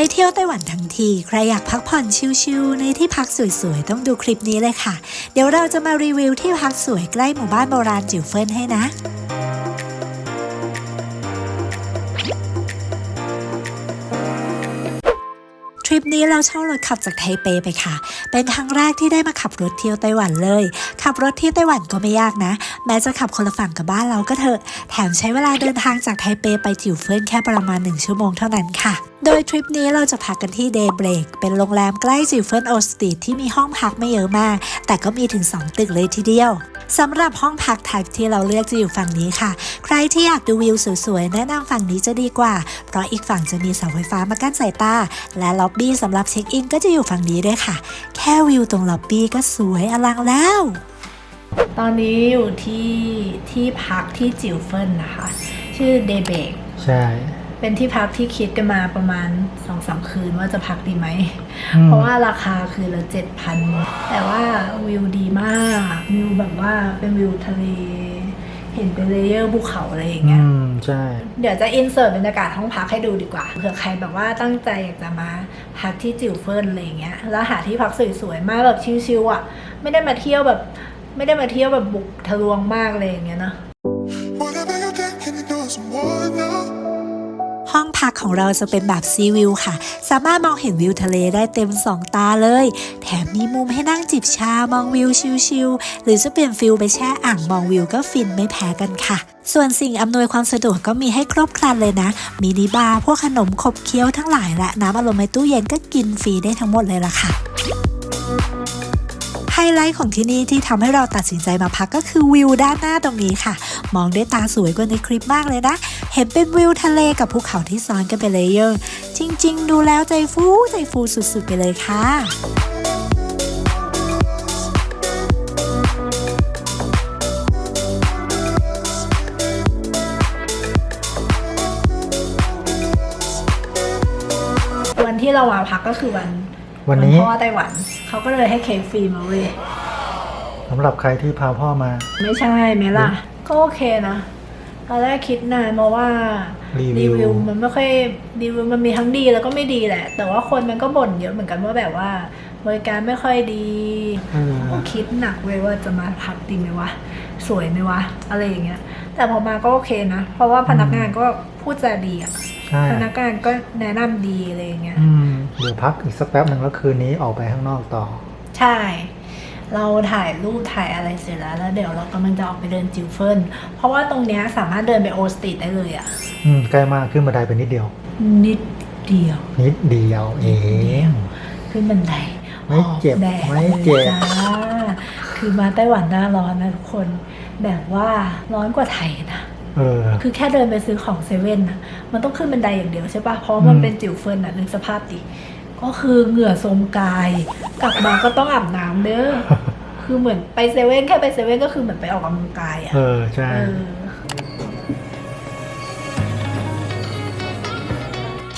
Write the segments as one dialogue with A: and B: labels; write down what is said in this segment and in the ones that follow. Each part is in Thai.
A: ไปเที่ยวไต้หวันทั้งที ใครอยากพักผ่อนชิลๆในที่พักสวยๆ ต้องดูคลิปนี้เลยค่ะ เดี๋ยวเราจะมารีวิวที่พักสวยใกล้หมู่บ้านโบราณจิ๋วเฟินให้นะ ริปนี้เราเช่ารถขับจากไทเปไปค่ะ เป็นครั้งแรกที่ได้มาขับรถเที่ยวไต้หวันเลย ขับรถที่ไต้หวันก็ไม่ยากนะ แม้จะขับคนละฝั่งกับบ้านเราก็เถอะ แถมใช้เวลาเดินทางจากไทเปไปจิ๋วเฟินแค่ประมาณ 1 ชั่วโมงเท่านั้นค่ะโดยทริปนี้เราจะพักกันที่เดย์เบรกเป็นโรงแรมใกล้จิ๋วเฟินโอสตีที่มีห้องพักไม่เยอะมาก แต่ก็มีถึง 2 ตึกเลยทีเดียว สำหรับห้องพักไทป์ที่เราเลือกจะอยู่ฝั่งนี้ค่ะ ใครที่อยากดูวิวสวยๆ แนะนำฝั่งนี้จะดีกว่า เพราะอีกฝั่งจะมีเสาไฟฟ้ามากั้นสายตา และล็อบบี้สำหรับเช็คอินก็จะอยู่ฝั่งนี้ด้วยค่ะ แค่วิวตรงล็อบบี้ก็สวยอลังแล้ว
B: ตอนนี้อยู่ที่ที่พักที่จิวเฟินนะคะ ชื่อเดเบก
C: ใช่
B: เป็นที่พักที่คิดกันมาประมาณ2อสาคืนว่าจะพักดีไหม
C: อืม
B: เพราะว่าราคาคือละเจ็ดพันแต่ว่าวิวดีมาก วิวแบบว่าเป็นวิวทะเล เห็นเป็นเลเยอร์ภูเขาอะไรอย่างเงี้
C: อื
B: ย
C: มใช่
B: เดี๋ยวจะอินเสิร์ตบรรยากาศห้องพักให้ดูดีกว่าเผื่อใครแบบว่าตั้งใจอยากจะมาพักที่จิวเฟินอะไรอย่างเงี้ยแล้วหาที่พักสวยๆมากแบบชิลๆอะ ไม่ได้มาเที่ยวแบบ ไม่ได้มาเที่ยวแบบบุกทะลวงมากเลยอย่างเงี้ยเนอะ
A: พักของเราจะเป็นแบบซีวิวค่ะ สามารถมองเห็นวิวทะเลได้เต็มสองตาเลย แถมมีมุมให้นั่งจิบชามองวิวชิลๆหรือจะเปลี่ยนฟิลไปแช่อ่างมองวิวก็ฟินไม่แพ้กันค่ะ ส่วนสิ่งอำนวยความสะดวกก็มีให้ครบครันเลยนะ มินิบาร์พวกขนมขบเคี้ยวทั้งหลายและน้ำอารมณ์ในตู้เย็นก็กินฟรีได้ทั้งหมดเลยล่ะค่ะ ฮไลท์ของที่นี่ที่ทำให้เราตัดสินใจมาพักก็คือวิวด้านหน้าตรงนี้ค่ะ มองด้วยตาสวยกว่าในคลิปมากเลยนะ เห็นเป็นวิวทะเลกับภูเขาที่ซ้อนกันเป็นเลเยอร์จริง ๆ ดูแล้วใจฟูใจฟูสุดๆไปเลยค่ะ
B: วันที่เรามาพักก็คือวัน
C: วันนี้
B: พ่อไต้หวันเขาก็เลยให้เค้กฟรีมาเว้ย
C: สำหรับใครที่พาพ่อมา
B: ไม่ใช่ไหมล่ะ ก็โอเคนะตอนแรกคิดนานมาว่า
C: รีวิว
B: มันไม่ค่อยรีวิวมันมีทั้งดีแล้วก็ไม่ดีแหละ แต่ว่าคนมันก็บ่นเยอะเหมือนกันว่าแบบว่า บริการไม่ค่อยดี
C: เออ
B: ก็คิดหนักเว้ยว่าจะมาพักดีไหมวะสวยไหมวะอะไรอย่างเงี้ย แต่พอมาก็โอเคนะ เพราะว่าพนักงานก็พูดจาดีอะ
C: ใช่
B: พนักงานก็แนะนำดีอะไรอย่างเงี้ย
C: อืม เดี๋ยวพักอีกสักแป๊บหนึ่งแล้วคืนนี้ออกไปข้างนอกต่อ
B: ใช่ เราถ่ายรูปถ่ายอะไรเสร็จแล้ว แล้วเดี๋ยวเรากำลังจะออกไปเดินจิวเฟินเพราะว่าตรงเนี้ยสามารถเดินไปโอสติดได้เลยอะ
C: อืมใกล้มากขึ้นบันไดไปนิดเดียว
B: นิดเดียว
C: นิดเดียวเอง
B: ขึ้นบันได
C: ไม่เจ็บ
B: หอบแดด
C: ไม่เจ็บ
B: ลยจ้าคือมาไต้หวันหน้าร้อนนะทุกคน แบบว่าร้อนกว่าไทยนะ
C: เออ
B: คือแค่เดินไปซื้อของเซเว่นนะมันต้องขึ้นบันไดอย่างเดียวใช่ปะเพราะมัน
C: อืม
B: เป็นจิ๋วเฟินอะนึกสภาพดิ ก็คือเหงื่อโทรมกาย กลับมาก็ต้องอาบน้ำเด้อ คือเหมือนไปเซเว่นแค่ไปเซเว่นก็คือเหมือนไปออกกำลังกายอะ
C: เออ ใช่
B: เออ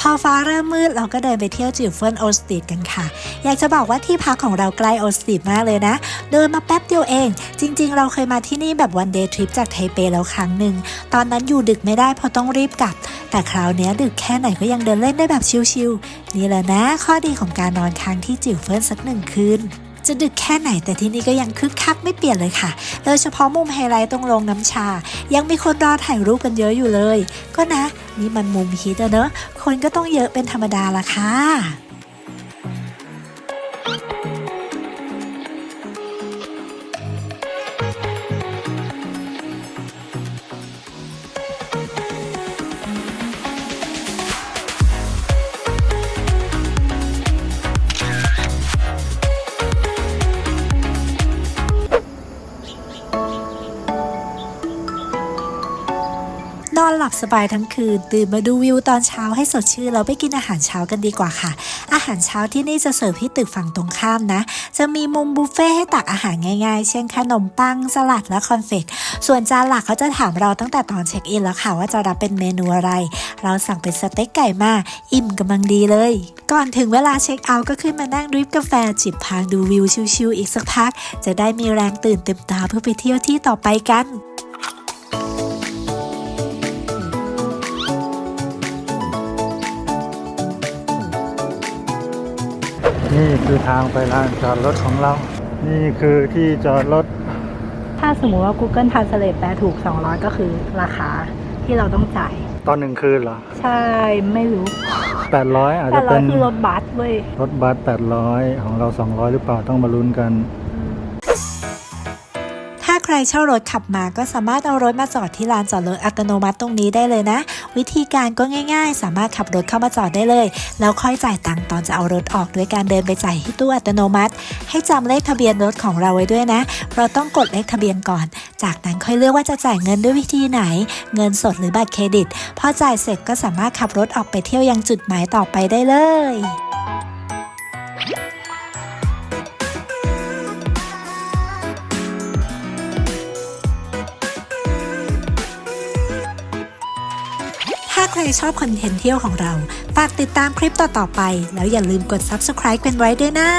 A: พอฟ้าเริ่มมืดเราก็เดินไปเที่ยวจิวเฟินโอสติดกันค่ะ อยากจะบอกว่าที่พักของเราใกล้โอสติดมากเลยนะ เดินมาแป๊บเดียวเอง จริง ๆ เราเคยมาที่นี่แบบวันเดย์ทริปจากไทเปแล้วครั้งหนึ่ง ตอนนั้นอยู่ดึกไม่ได้เพราะต้องรีบกลับ แต่คราวนี้ดึกแค่ไหนก็ยังเดินเล่นได้แบบชิลๆนี่แหละนะ ข้อดีของการนอนค้างที่จิวเฟินสักหนึ่งคืน จะดึกแค่ไหนแต่ที่นี่ก็ยังคึกคักไม่เปลี่ยนเลยค่ะ โดยเฉพาะมุมไฮไลท์ตรงโรงน้ำชา ยังมีคนรอถ่ายรูปกันเยอะอยู่เลย ก็นะ นี่มันมุมฮิตอะเนอะคนก็ต้องเยอะเป็นธรรมดาละค่ะ นอนหลับสบายทั้งคืน ตื่นมาดูวิวตอนเช้าให้สดชื่นเราไปกินอาหารเช้ากันดีกว่าค่ะ อาหารเช้าที่นี่จะเสิร์ฟที่ตึกฝั่งตรงข้ามนะ จะมีมุมบุฟเฟ่ให้ตักอาหารง่ายๆ เช่นขนมปังสลัดและคอนเฟกต์ส่วนจานหลักเขาจะถามเราตั้งแต่ตอนเช็คอินแล้วค่ะว่าจะรับเป็นเมนูอะไร เราสั่งเป็นสเต็กไก่มาอิ่มกำลังดีเลย ก่อนถึงเวลาเช็คเอาท์ก็ขึ้นมานั่งดริปกาแฟจิบพางดูวิวชิวๆอีกสักพัก จะได้มีแรงตื่นเต็มตาเพื่อไปเที่ยวที่ต่อไปกัน
C: นี่คือทางไปลานจอดรถของเรา นี่คือที่จอดรถ
B: ถ้าสมมติว่า Google Translate แปลถูก 200 ก็คือราคาที่เราต้องจ่าย
C: ตอนหนึ่งคืนเหรอ
B: ใช่ ไม่รู้
C: 800 อาจ
B: แต่
C: จะ
B: เรา
C: เป็น
B: คือรถบัสเว้ย
C: รถบัส800 ของเรา 200 หรือเปล่าต้องมาลุ้นกัน
A: ถ้าใค รเช่ารถขับมาก็สามารถเอารถมาจอดที่ลานจอดรถอัตโนมัติตรงนี้ได้เลยนะ วิธีการก็ง่าย ๆ สามารถขับรถเข้ามาจอดได้เลย แล้วค่อยจ่ายตังค์ตอนจะเอารถออกด้วยการเดินไปจ่ายที่ตู้อัตโนมัติ ให้จำเลขทะเบียนรถของเราไว้ด้วยนะ เราต้องกดเลขทะเบียนก่อน จากนั้นค่อยเลือกว่าจะจ่ายเงินด้วยวิธีไหน เงินสดหรือบัตรเครดิต พอจ่ายเสร็จก็สามารถขับรถออกไปเที่ยวยังจุดหมายต่อไปได้เลย ใครชอบคอนเทนต์เที่ยวของเรา ฝากติดตามคลิปต่อๆไป แล้วอย่าลืมกด subscribe กันไว้ด้วยนะ